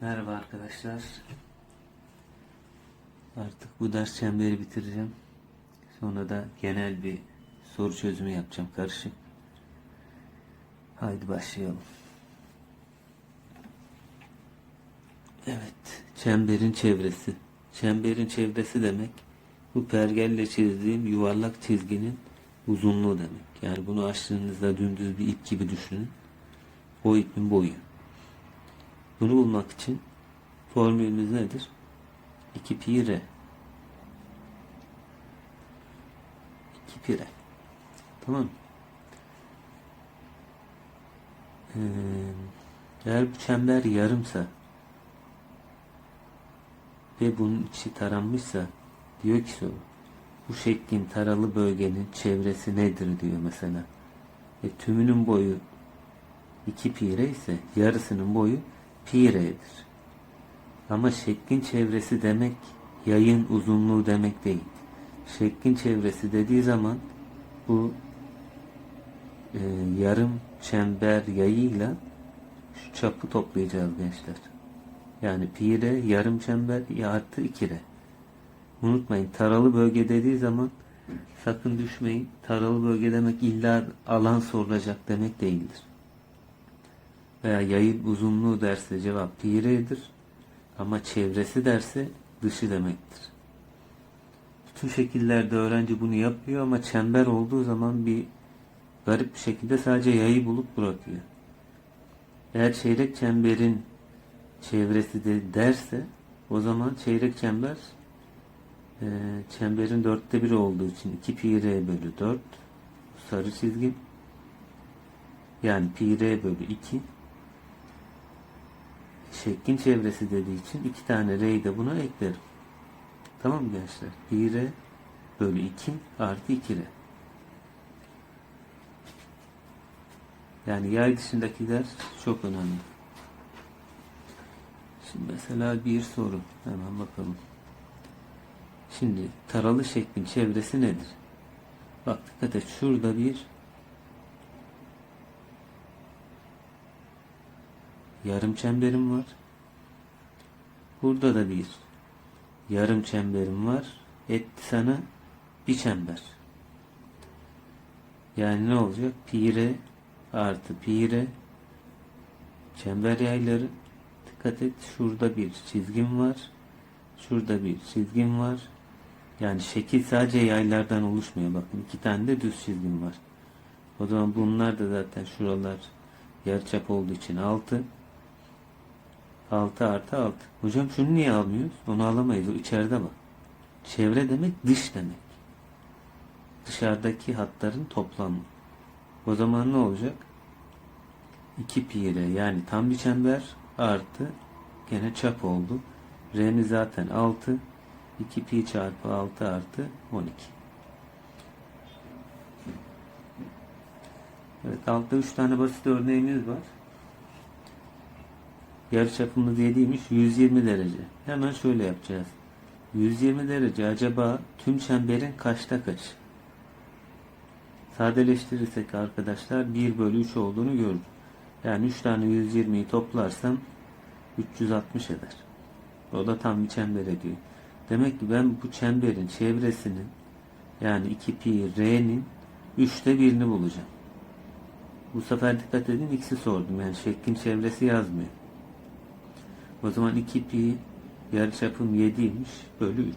Merhaba arkadaşlar. Artık bu ders çemberi bitireceğim. Sonra da genel bir soru çözümü yapacağım karışık. Haydi başlayalım. Evet, çemberin çevresi. Çemberin çevresi demek bu pergelle çizdiğim yuvarlak çizginin uzunluğu demek. Yani bunu açtığınızda dümdüz bir ip gibi düşünün. O ipin boyu. Bunu bulmak için formülümüz nedir? 2 pi r. 2 pi r. Tamam mı? Ee, eğer bu çember yarımsa ve bunun içi taranmışsa diyor ki soru bu şeklin taralı bölgenin çevresi nedir diyor mesela. E, tümünün boyu 2 pi r ise yarısının boyu pi r'dir. Ama şeklin çevresi demek yayın uzunluğu demek değil. Şeklin çevresi dediği zaman bu e, yarım çember yayıyla şu çapı toplayacağız gençler. Yani pi r yarım çember artı 2 r. Unutmayın taralı bölge dediği zaman sakın düşmeyin. Taralı bölge demek illa alan sorulacak demek değildir. Veya yayın uzunluğu derse cevap pi r'dir. Ama çevresi derse dışı demektir. Bütün şekillerde öğrenci bunu yapıyor ama çember olduğu zaman bir garip bir şekilde sadece yayı bulup bırakıyor. Eğer çeyrek çemberin çevresi de derse o zaman çeyrek çember e, çemberin dörtte biri olduğu için 2 pi r bölü 4 sarı çizgi yani pi r bölü 2 şeklin çevresi dediği için iki tane r'yi de buna eklerim. Tamam mı gençler? Pi r bölü 2 artı 2 r. Yani yay dışındakiler çok önemli. Şimdi mesela bir soru. Hemen bakalım. Şimdi taralı şeklin çevresi nedir? Bak dikkat et. Şurada bir yarım çemberim var. Burada da bir yarım çemberim var. Etti sana bir çember. Yani ne olacak? Pi r artı pi r çember yayları dikkat et şurada bir çizgim var. Şurada bir çizgim var. Yani şekil sadece yaylardan oluşmuyor. Bakın iki tane de düz çizgim var. O zaman bunlar da zaten şuralar yarıçap olduğu için 6. 6 artı 6. Hocam şunu niye almıyoruz? Onu alamayız. O içeride bak. Çevre demek dış demek. Dışarıdaki hatların toplamı. O zaman ne olacak? 2 pi r yani tam bir çember artı gene çap oldu. R'miz zaten 6. 2 pi çarpı 6 artı 12. Evet altta 3 tane basit örneğimiz var. Yarıçapımız 7'ymiş 120 derece. Hemen şöyle yapacağız. 120 derece acaba tüm çemberin kaçta kaç? Sadeleştirirsek arkadaşlar 1 bölü 3 olduğunu görürüz. Yani 3 tane 120'yi toplarsam 360 eder. O da tam bir çember ediyor. Demek ki ben bu çemberin çevresinin yani 2 pi r'nin 3'te birini bulacağım. Bu sefer dikkat edin x'i sordum. Yani şeklin çevresi yazmıyor. O zaman 2 pi yarıçapım 7'ymiş bölü 3.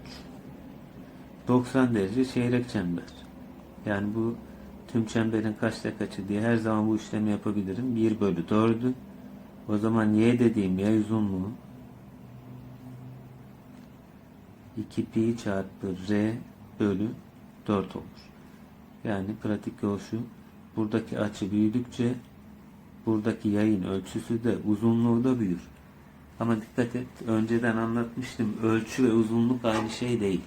90 derece çeyrek çember. Yani bu tüm çemberin kaçta kaçı diye her zaman bu işlemi yapabilirim. 1 bölü 4'ü. O zaman y dediğim yay uzunluğu 2 pi çarpı r bölü 4 olur. Yani pratik yol şu. Buradaki açı büyüdükçe buradaki yayın ölçüsü de uzunluğu da büyür. Ama dikkat et, önceden anlatmıştım. Ölçü ve uzunluk aynı şey değil.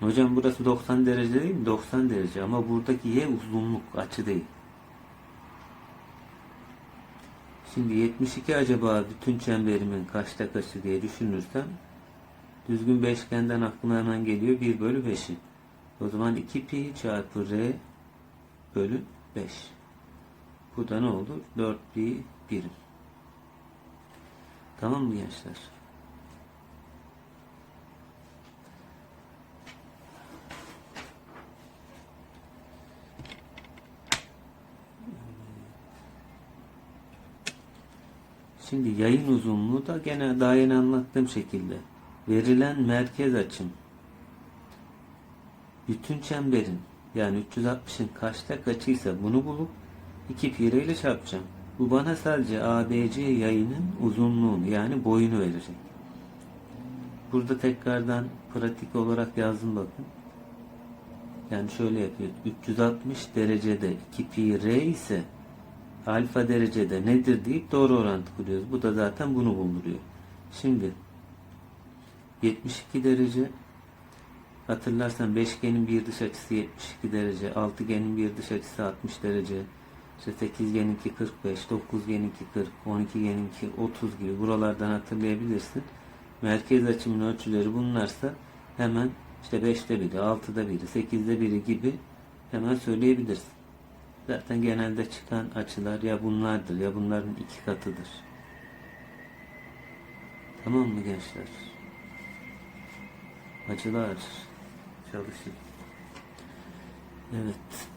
Hocam burası 90 derece değil mi? 90 derece ama buradaki y uzunluk, açı değil. Şimdi 72 acaba bütün çemberimin kaçta kaçı diye düşünürsem düzgün beşgenden aklıma hemen geliyor 1 bölü 5'i. O zaman 2 pi çarpı r bölü 5. Bu da ne olur? 4 pi birim. Tamam mı gençler? Şimdi yayın uzunluğu da gene daha yeni anlattığım şekilde verilen merkez açım bütün çemberin yani 360'ın kaçta kaçıysa bunu bulup iki pi ile çarpacağım. Bu bana sadece ABC yayının uzunluğunu yani boyunu verecek. Burada tekrardan pratik olarak yazdım bakın. Yani şöyle yapıyor. 360 derecede 2 pi r ise alfa derecede nedir deyip doğru orantı kuruyoruz. Bu da zaten bunu bulduruyor. Şimdi 72 derece hatırlarsan beşgenin bir dış açısı 72 derece, altıgenin bir dış açısı 60 derece, işte sekizgeninki 45, dokuzgeninki 40, 12geninki 30 gibi buralardan hatırlayabilirsin. Merkez açımın ölçüleri bunlarsa hemen işte 5'te biri, 6'da biri, 8'de biri gibi hemen söyleyebilirsin. Zaten genelde çıkan açılar ya bunlardır ya bunların iki katıdır. Tamam mı gençler? Açılar çalışın. Evet.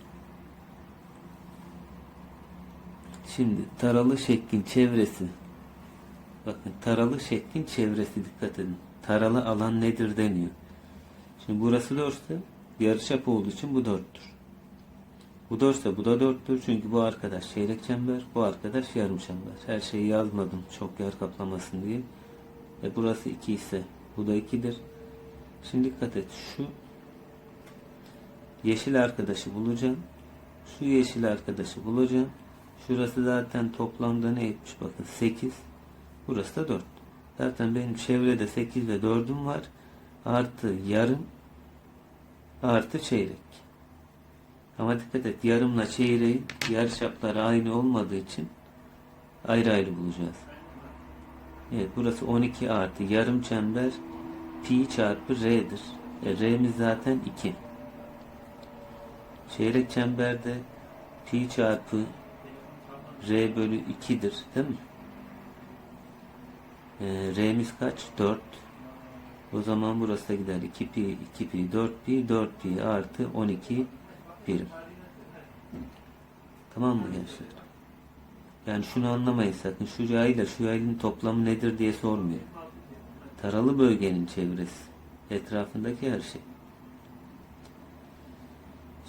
Şimdi taralı şeklin çevresi. Bakın taralı şeklin çevresi dikkat edin. Taralı alan nedir deniyor. Şimdi burası 4 ise yarıçap olduğu için bu 4'tür. Bu 4 ise bu da 4'tür. Çünkü bu arkadaş çeyrek çember, bu arkadaş yarım çember. Her şeyi yazmadım çok yer kaplamasın diye. E burası 2 ise bu da 2'dir. Şimdi dikkat et. Şu yeşil arkadaşı bulacağım. Şu yeşil arkadaşı bulacağım. Şurası zaten toplamda ne etmiş bakın 8. Burası da 4. Zaten benim çevrede 8 ve 4'üm var. Artı yarım artı çeyrek. Ama dikkat et yarımla çeyreğin yarıçapları aynı olmadığı için ayrı ayrı bulacağız. Evet burası 12 artı yarım çember pi çarpı r'dir. E, r'miz zaten 2. Çeyrek çemberde pi çarpı r bölü 2'dir değil mi? E, r'miz kaç? 4. O zaman burası da gider 2 pi 2 pi 4 pi 4 pi artı 12 birim. Tamam mı gençler? Yani şunu anlamayın sakın. Şu yayla şu yayın toplamı nedir diye sormuyor. Taralı bölgenin çevresi. Etrafındaki her şey.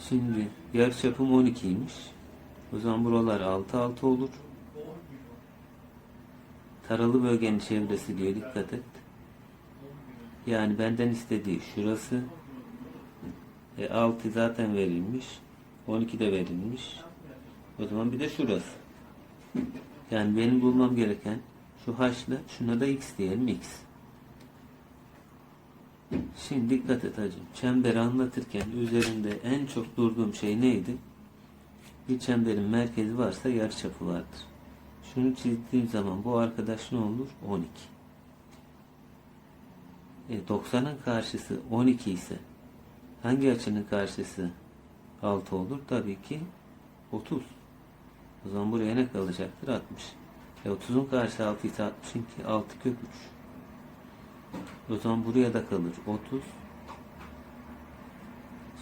Şimdi yarıçapım 12'ymiş. O zaman buralar 6 6 olur. Taralı bölgenin çevresi diyor dikkat et. Yani benden istediği şurası. E, 6 zaten verilmiş. 12 de verilmiş. O zaman bir de şurası. Yani benim bulmam gereken şu haşla şuna da x diyelim x. Şimdi dikkat et hacım. Çemberi anlatırken üzerinde en çok durduğum şey neydi? Bir çemberin merkezi varsa yarıçapı vardır. Şunu çizdiğim zaman bu arkadaş ne olur? 12. E, 90'ın karşısı 12 ise hangi açının karşısı 6 olur? Tabii ki 30. O zaman buraya ne kalacaktır? 60. E 30'un karşısı 6 ise 60'ın ki 6 kök 3. O zaman buraya da kalır 30.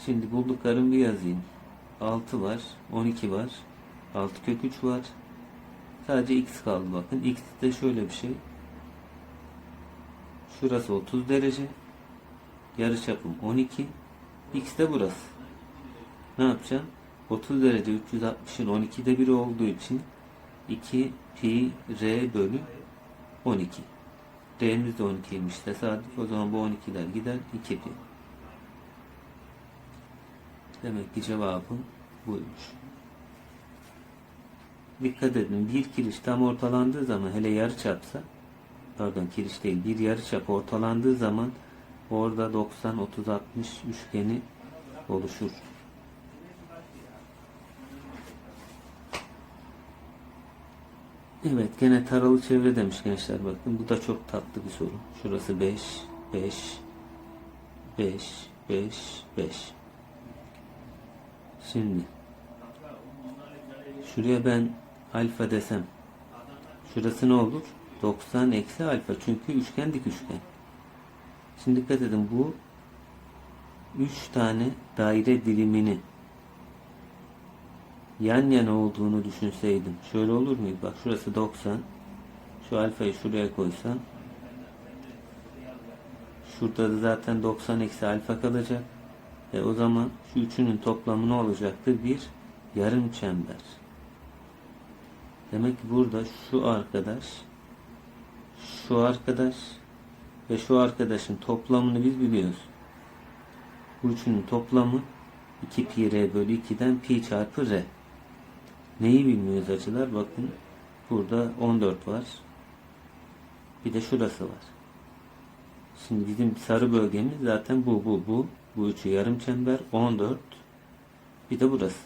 Şimdi bulduklarımı bir yazayım. 6 var, 12 var, 6 kök 3 var. Sadece x kaldı bakın. x de şöyle bir şey. Şurası 30 derece. Yarıçapım 12. X de burası. Ne yapacağım? 30 derece 360'ın 12'de biri olduğu için 2 pi r bölü 12. R'miz de 12'ymiş tesadüf. O zaman bu 12'ler gider 2 pi. Demek ki cevabım buymuş. Dikkat edin bir kiriş tam ortalandığı zaman hele yarı çapsa pardon kiriş değil bir yarı çap ortalandığı zaman orada 90 30 60 üçgeni oluşur. Evet gene taralı çevre demiş gençler bakın bu da çok tatlı bir soru. Şurası 5 5 5 5 5 Şimdi şuraya ben alfa desem şurası ne olur? 90 eksi alfa. Çünkü üçgen dik üçgen. Şimdi dikkat edin bu 3 tane daire dilimini yan yana olduğunu düşünseydim. Şöyle olur muydu? Bak şurası 90. Şu alfayı şuraya koysam. Şurada da zaten 90 eksi alfa kalacak. E o zaman şu üçünün toplamı ne olacaktır? Bir yarım çember. Demek ki burada şu arkadaş, şu arkadaş ve şu arkadaşın toplamını biz biliyoruz. Bu üçünün toplamı 2 pi r bölü 2'den pi çarpı r. Neyi bilmiyoruz açılar? Bakın burada 14 var. Bir de şurası var. Şimdi bizim sarı bölgemiz zaten bu, bu, bu. Bu üçü yarım çember 14. Bir de burası.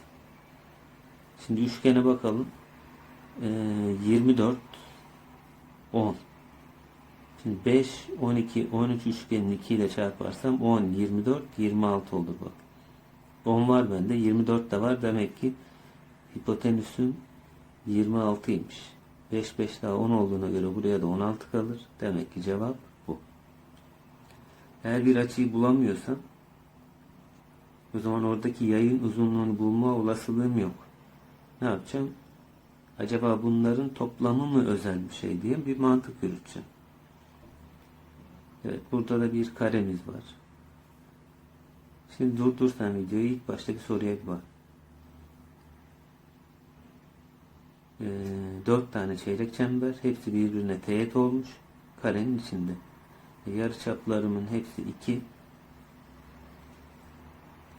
Şimdi üçgene bakalım. Ee, 24 10 Şimdi 5, 12, 13 üçgenini 2 ile çarparsam 10, 24, 26 olur bak. 10 var bende, 24 de var. Demek ki hipotenüsüm 26'ymış. 5, 5 daha 10 olduğuna göre buraya da 16 kalır. Demek ki cevap bu. Eğer bir açıyı bulamıyorsam o zaman oradaki yayın uzunluğunu bulma olasılığım yok. Ne yapacağım? Acaba bunların toplamı mı özel bir şey diye bir mantık yürüteceğim. Evet burada da bir karemiz var. Şimdi durdursan videoyu ilk başta bir soruya bir bak. Ee, dört tane çeyrek çember hepsi birbirine teğet olmuş karenin içinde. E, yarıçaplarımın hepsi 2.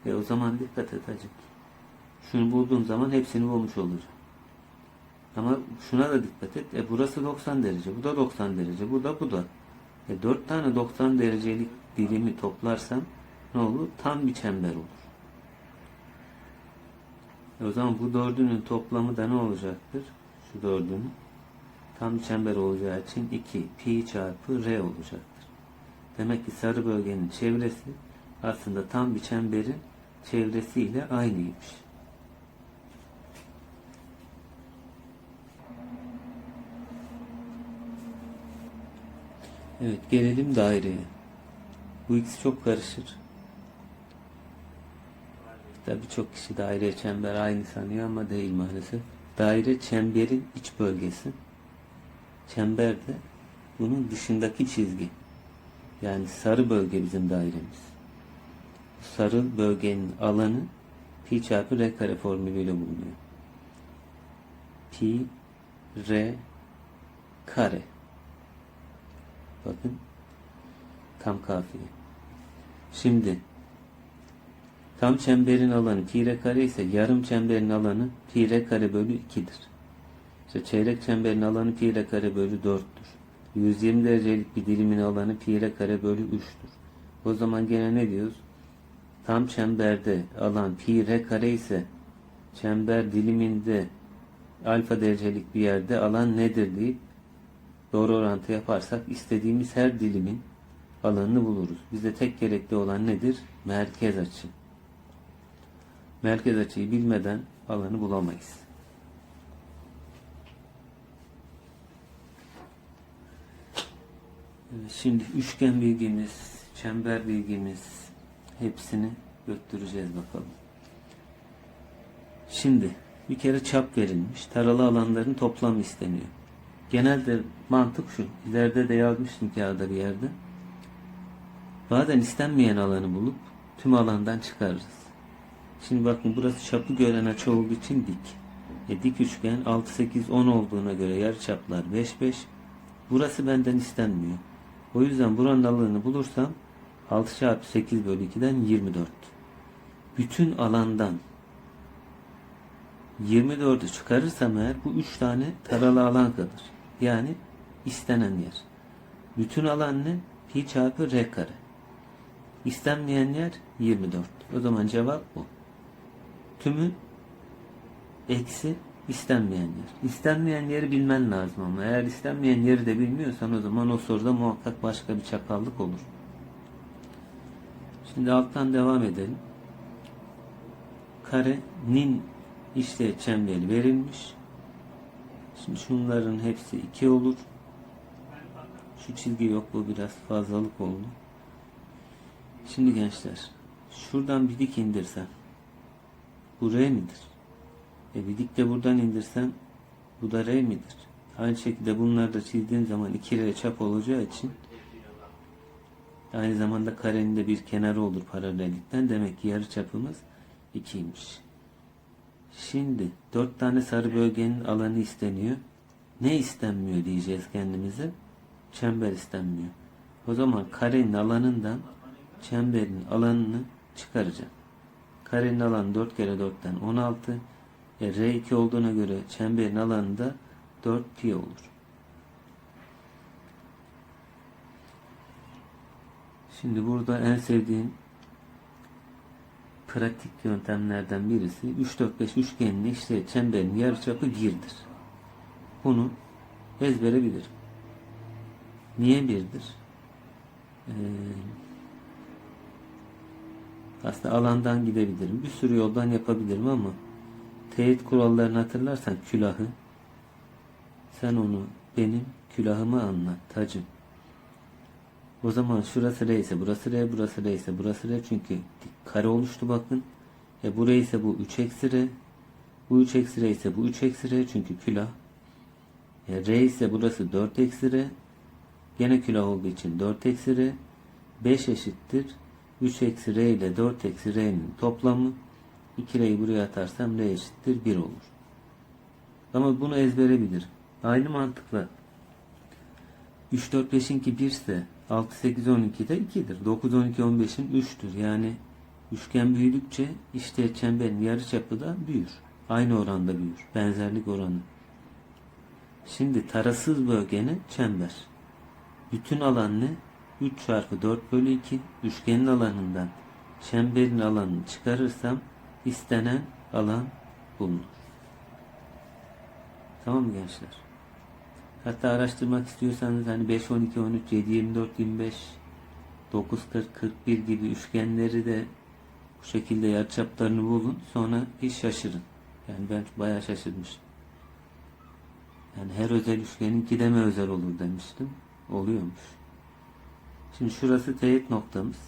E o zaman dikkat et acık. Şunu bulduğum zaman hepsini bulmuş olacağım. Ama şuna da dikkat et. E burası 90 derece, bu da 90 derece, bu da bu da. E 4 tane 90 derecelik dilimi toplarsam ne olur? Tam bir çember olur. E o zaman bu dördünün toplamı da ne olacaktır? Şu dördünün tam çember olacağı için 2 pi çarpı r olacaktır. Demek ki sarı bölgenin çevresi aslında tam bir çemberin çevresiyle aynıymış. Evet gelelim daireye. Bu ikisi çok karışır. Tabii birçok kişi daire çember aynı sanıyor ama değil maalesef. Daire çemberin iç bölgesi. Çember de bunun dışındaki çizgi. Yani sarı bölge bizim dairemiz. Sarı bölgenin alanı pi çarpı r kare formülüyle bulunuyor. Pi r kare. Bakın tam kafiye. Şimdi tam çemberin alanı pi r kare ise yarım çemberin alanı pi r kare bölü 2'dir. İşte çeyrek çemberin alanı pi r kare bölü 4'tür. 120 derecelik bir dilimin alanı pi r kare bölü 3'tür. O zaman gene ne diyoruz? Tam çemberde alan pi r kare ise çember diliminde alfa derecelik bir yerde alan nedir deyip doğru orantı yaparsak istediğimiz her dilimin alanını buluruz. Bize tek gerekli olan nedir? Merkez açı. Merkez açıyı bilmeden alanı bulamayız. Şimdi üçgen bilgimiz, çember bilgimiz hepsini götüreceğiz bakalım. Şimdi bir kere çap verilmiş. Taralı alanların toplamı isteniyor. Genelde mantık şu. İleride de yazmıştım kağıda bir yerde. Bazen istenmeyen alanı bulup tüm alandan çıkarırız. Şimdi bakın burası çapı gören açı olduğu için dik. E, dik üçgen 6, 8, 10 olduğuna göre yarıçaplar 5, 5. Burası benden istenmiyor. O yüzden buranın alanını bulursam 6 çarpı 8 bölü 2'den 24. Bütün alandan 24'ü çıkarırsam eğer bu 3 tane taralı alan kalır. Yani istenen yer. Bütün alan ne? Pi çarpı r kare. İstenmeyen yer 24. O zaman cevap bu. Tümü eksi istenmeyen yer. İstenmeyen yeri bilmen lazım ama eğer istenmeyen yeri de bilmiyorsan o zaman o soruda muhakkak başka bir çakallık olur. Şimdi alttan devam edelim. Karenin işte çemberi verilmiş. Şimdi şunların hepsi 2 olur. Şu çizgi yok bu biraz fazlalık oldu. Şimdi gençler şuradan bir dik indirsem bu R midir? E bir dik de buradan indirsem bu da R midir? Aynı şekilde bunları da çizdiğim zaman 2R çap olacağı için aynı zamanda karenin de bir kenarı olur paralellikten. Demek ki yarı çapımız 2'ymiş. Şimdi 4 tane sarı bölgenin alanı isteniyor. Ne istenmiyor diyeceğiz kendimize? Çember istenmiyor. O zaman karenin alanından çemberin alanını çıkaracağım. Karenin alanı 4 kere 4'ten 16. E, R2 olduğuna göre çemberin alanı da 4 pi olur. Şimdi burada en sevdiğim pratik yöntemlerden birisi 3 4 5 üçgenli işte çemberin yarıçapı 1'dir. Bunu ezbere bilirim. Niye 1'dir? Ee, aslında alandan gidebilirim. Bir sürü yoldan yapabilirim ama teyit kurallarını hatırlarsan külahı sen onu benim külahıma anlat tacım. O zaman şurası R ise burası R, burası R ise burası R çünkü kare oluştu bakın. E bu ise bu 3 eksi R. Bu 3 eksi R ise bu 3 eksi R çünkü külah. E R ise burası 4 eksi R. Gene külah olduğu için 4 eksi R. 5 eşittir. 3 eksi R ile 4 eksi R'nin toplamı. 2 R'yi buraya atarsam R eşittir 1 olur. Ama bunu ezbere bilirim. Aynı mantıkla 3, 4, 5'inki 1 ise 6, 8, 12 de 2'dir. 9, 12, 15'in 3'tür. Yani üçgen büyüdükçe işte çemberin yarıçapı da büyür. Aynı oranda büyür. Benzerlik oranı. Şimdi tarasız bölgenin çember. Bütün alan ne? 3 çarpı 4 bölü 2. Üçgenin alanından çemberin alanını çıkarırsam istenen alan bulunur. Bu Tamam mı gençler? Hatta araştırmak istiyorsanız hani 5, 12, 13, 7, 24, 25, 9, 40, 41 gibi üçgenleri de bu şekilde yarıçaplarını bulun. Sonra hiç şaşırın. Yani ben bayağı şaşırmıştım. Yani her özel üçgeninki de özel olur demiştim. Oluyormuş. Şimdi şurası teğet noktamız.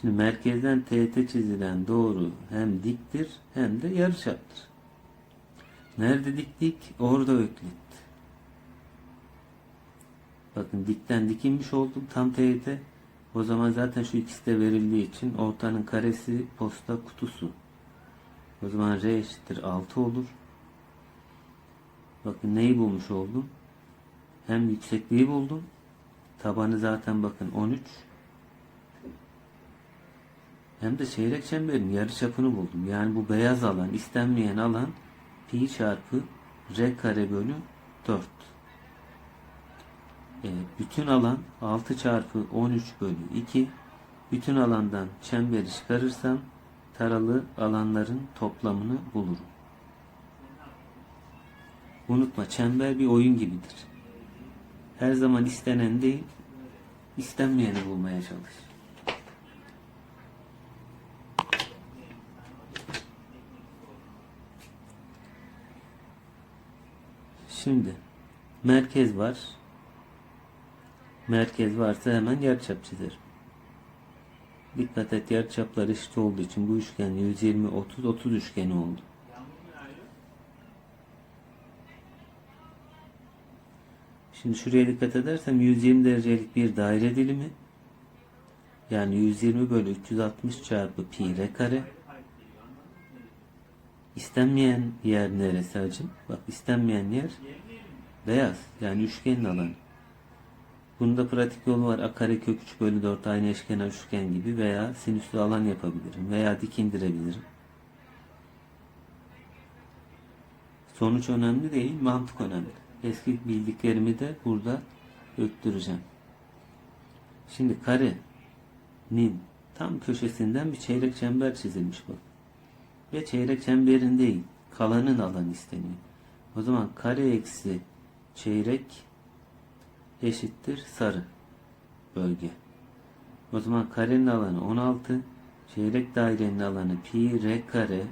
Şimdi merkezden teğete çizilen doğru hem diktir hem de yarıçaptır. Nerede diktik? Orada öklit. Bakın dikten dikinmiş oldum tam teğete. O zaman zaten şu ikisi de verildiği için ortanın karesi posta kutusu. O zaman R eşittir 6 olur. Bakın neyi bulmuş oldum? Hem yüksekliği buldum. Tabanı zaten bakın 13. Hem de çeyrek çemberin yarıçapını buldum. Yani bu beyaz alan, istenmeyen alan pi çarpı r kare bölü 4. E, bütün alan 6 çarpı 13 bölü 2. Bütün alandan çemberi çıkarırsam taralı alanların toplamını bulurum. Unutma çember bir oyun gibidir. Her zaman istenen değil, istenmeyeni bulmaya çalış. Şimdi merkez var. Merkez varsa hemen yarıçap çizerim. Dikkat et yarıçaplar eşit olduğu için bu üçgen 120 30 30 üçgeni oldu. Şimdi şuraya dikkat edersem 120 derecelik bir daire dilimi yani 120 bölü 360 çarpı pi r kare İstenmeyen yer neresi hacım? Bak istenmeyen yer beyaz. Yani üçgenin alanı. Bunda pratik yolu var. A kare kök 3 bölü 4 aynı eşkenar üçgen gibi veya sinüslü alan yapabilirim. Veya dik indirebilirim. Sonuç önemli değil, mantık önemli. Eski bildiklerimi de burada öttüreceğim. Şimdi karenin tam köşesinden bir çeyrek çember çizilmiş bak ve çeyrek çemberin değil kalanın alanı isteniyor. O zaman kare eksi çeyrek eşittir sarı bölge. O zaman karenin alanı 16, çeyrek dairenin alanı pi r kare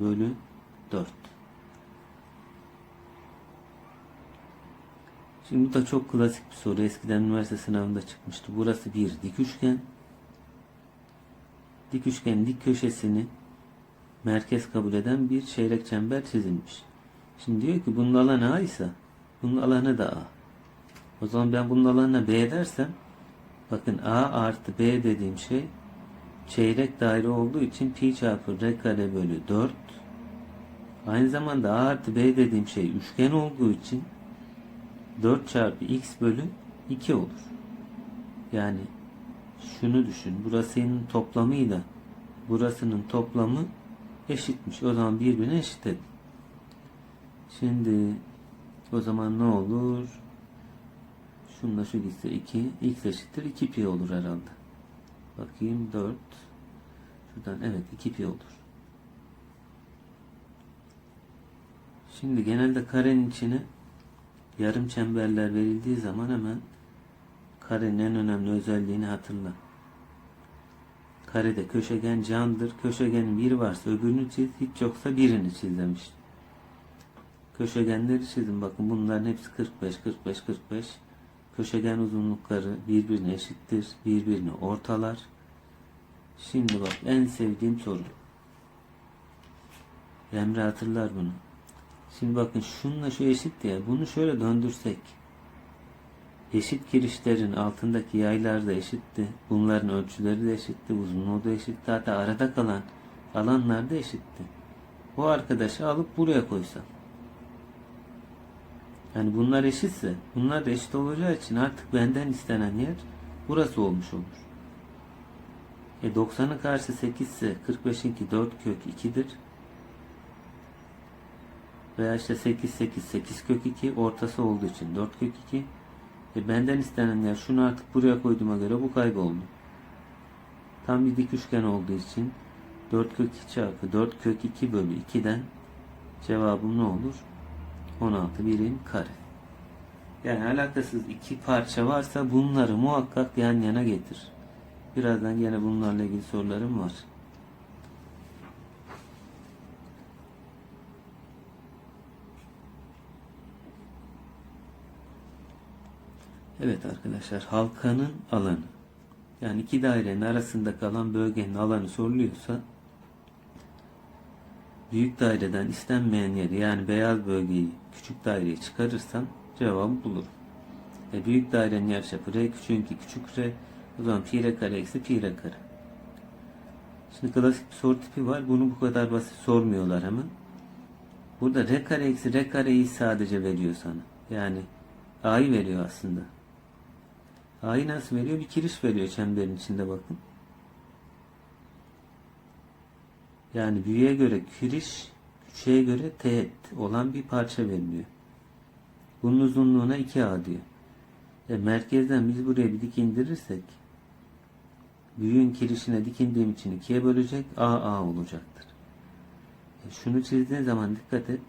bölü 4. Şimdi bu da çok klasik bir soru. Eskiden üniversite sınavında çıkmıştı. Burası bir dik üçgen. Dik üçgenin dik köşesini merkez kabul eden bir çeyrek çember çizilmiş. Şimdi diyor ki bunun alanı A ise bunun alanı da A. O zaman ben bunun alanına B dersem bakın A artı B dediğim şey çeyrek daire olduğu için pi çarpı r kare bölü 4 aynı zamanda A artı B dediğim şey üçgen olduğu için 4 çarpı x bölü 2 olur. Yani şunu düşün. Burasının toplamıyla burasının toplamı eşitmiş. O zaman birbirine eşit edin. Şimdi o zaman ne olur? Şunla şu gitse 2. X eşittir 2 pi olur herhalde. Bakayım 4. Şuradan evet 2 pi olur. Şimdi genelde karenin içine yarım çemberler verildiği zaman hemen karenin en önemli özelliğini hatırla. Karede köşegen candır. Köşegenin biri varsa öbürünü çiz, hiç yoksa birini çiz demiş. Köşegenleri çizin. Bakın bunların hepsi 45, 45, 45. Köşegen uzunlukları birbirine eşittir. Birbirini ortalar. Şimdi bak en sevdiğim soru. Emre hatırlar bunu. Şimdi bakın şununla şu eşit ya. Bunu şöyle döndürsek. Eşit girişlerin altındaki yaylar da eşitti. Bunların ölçüleri de eşitti. Uzunluğu da eşitti. Hatta arada kalan alanlar da eşitti. Bu arkadaşı alıp buraya koysam. Yani bunlar eşitse bunlar da eşit olacağı için artık benden istenen yer burası olmuş olur. E 90'ın karşı 8 ise 45'inki 4 kök 2'dir. Veya işte 8 8 8 kök 2 ortası olduğu için 4 kök 2. E benden istenen yer şunu artık buraya koyduğuma göre bu kayboldu. Tam bir dik üçgen olduğu için 4 kök 2 çarpı 4 kök 2 bölü 2'den cevabım ne olur? 16 birim kare. Yani alakasız iki parça varsa bunları muhakkak yan yana getir. Birazdan yine bunlarla ilgili sorularım var. Evet arkadaşlar halkanın alanı. Yani iki dairenin arasında kalan bölgenin alanı soruluyorsa büyük daireden istenmeyen yeri yani beyaz bölgeyi küçük daireye çıkarırsam cevabı bulurum. E büyük dairenin yarıçapı r küçüğünki küçük r o zaman pi r kare eksi pi r kare. Şimdi klasik bir soru tipi var. Bunu bu kadar basit sormuyorlar hemen. Burada r kare eksi r kareyi sadece veriyor sana. Yani a'yı veriyor aslında. A'yı nasıl veriyor? Bir kiriş veriyor çemberin içinde bakın. Yani büyüye göre kiriş, küçüğe göre teğet olan bir parça veriliyor. Bunun uzunluğuna 2A diyor. E merkezden biz buraya bir dik indirirsek büyüğün kirişine dik indiğim için 2'ye bölecek AA olacaktır. E şunu çizdiğin zaman dikkat et.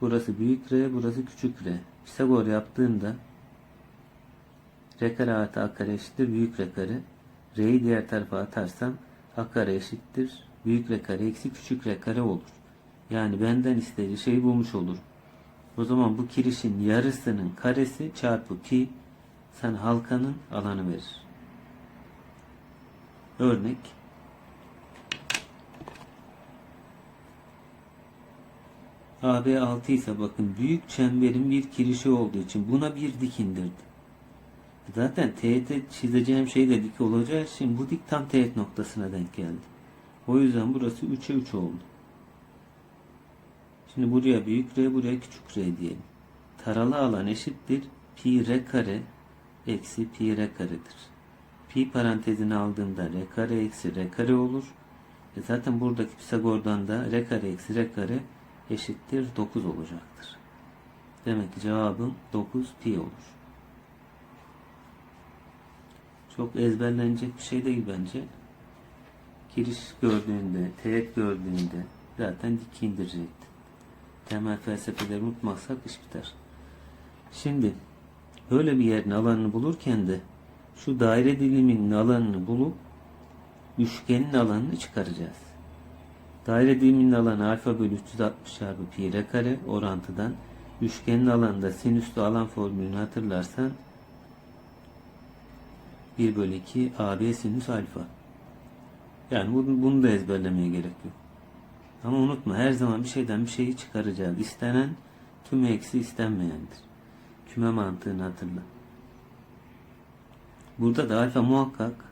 Burası büyük R, burası küçük R. Pisagor yaptığında R kare artı A kare eşittir büyük R kare. R'yi diğer tarafa atarsam A kare eşittir büyük R kare eksi küçük R kare olur. Yani benden istediği şeyi bulmuş olur. O zaman bu kirişin yarısının karesi çarpı pi sen halkanın alanı verir. Örnek AB 6 ise bakın büyük çemberin bir kirişi olduğu için buna bir dik indirdi. Zaten teğete çizeceğim şey de dik olacağı için bu dik tam teğet noktasına denk geldi. O yüzden burası 3'e 3 oldu. Şimdi buraya büyük R, buraya küçük R diyelim. Taralı alan eşittir. Pi R kare eksi pi R karedir. Pi parantezini aldığımda R kare eksi R kare olur. E zaten buradaki Pisagor'dan da R kare eksi R kare eşittir 9 olacaktır. Demek ki cevabım 9 pi olur. Çok ezberlenecek bir şey değil bence. Giriş gördüğünde, teğet gördüğünde zaten dik indirecekti. Temel felsefeleri unutmazsak iş biter. Şimdi böyle bir yerin alanını bulurken de şu daire diliminin alanını bulup üçgenin alanını çıkaracağız. Daire diliminin alanı alfa bölü 360 çarpı pi r kare orantıdan Üçgenin alanında sinüslü alan formülünü hatırlarsan 1 bölü 2 AB sinüs alfa. Yani bunu, bunu da ezberlemeye gerek yok. Ama unutma her zaman bir şeyden bir şeyi çıkaracağız. İstenen tüm eksi istenmeyendir. Küme mantığını hatırla. Burada da alfa muhakkak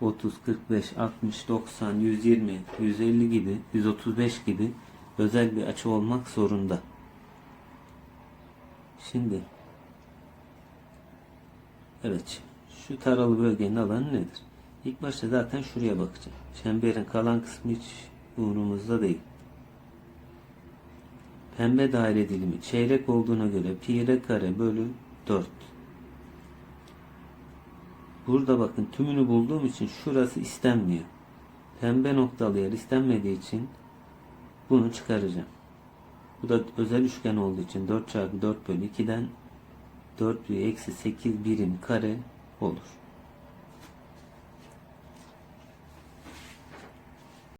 30, 45, 60, 90, 120, 150 gibi, 135 gibi özel bir açı olmak zorunda. Şimdi evet şu taralı bölgenin alanı nedir? İlk başta zaten şuraya bakacağım. Çemberin kalan kısmı hiç umurumuzda değil. Pembe daire dilimi çeyrek olduğuna göre pi r kare bölü 4. Burada bakın tümünü bulduğum için şurası istenmiyor. Pembe noktalı yer istenmediği için bunu çıkaracağım. Bu da özel üçgen olduğu için 4 çarpı 4 bölü 2'den 4 eksi 8 birim kare olur.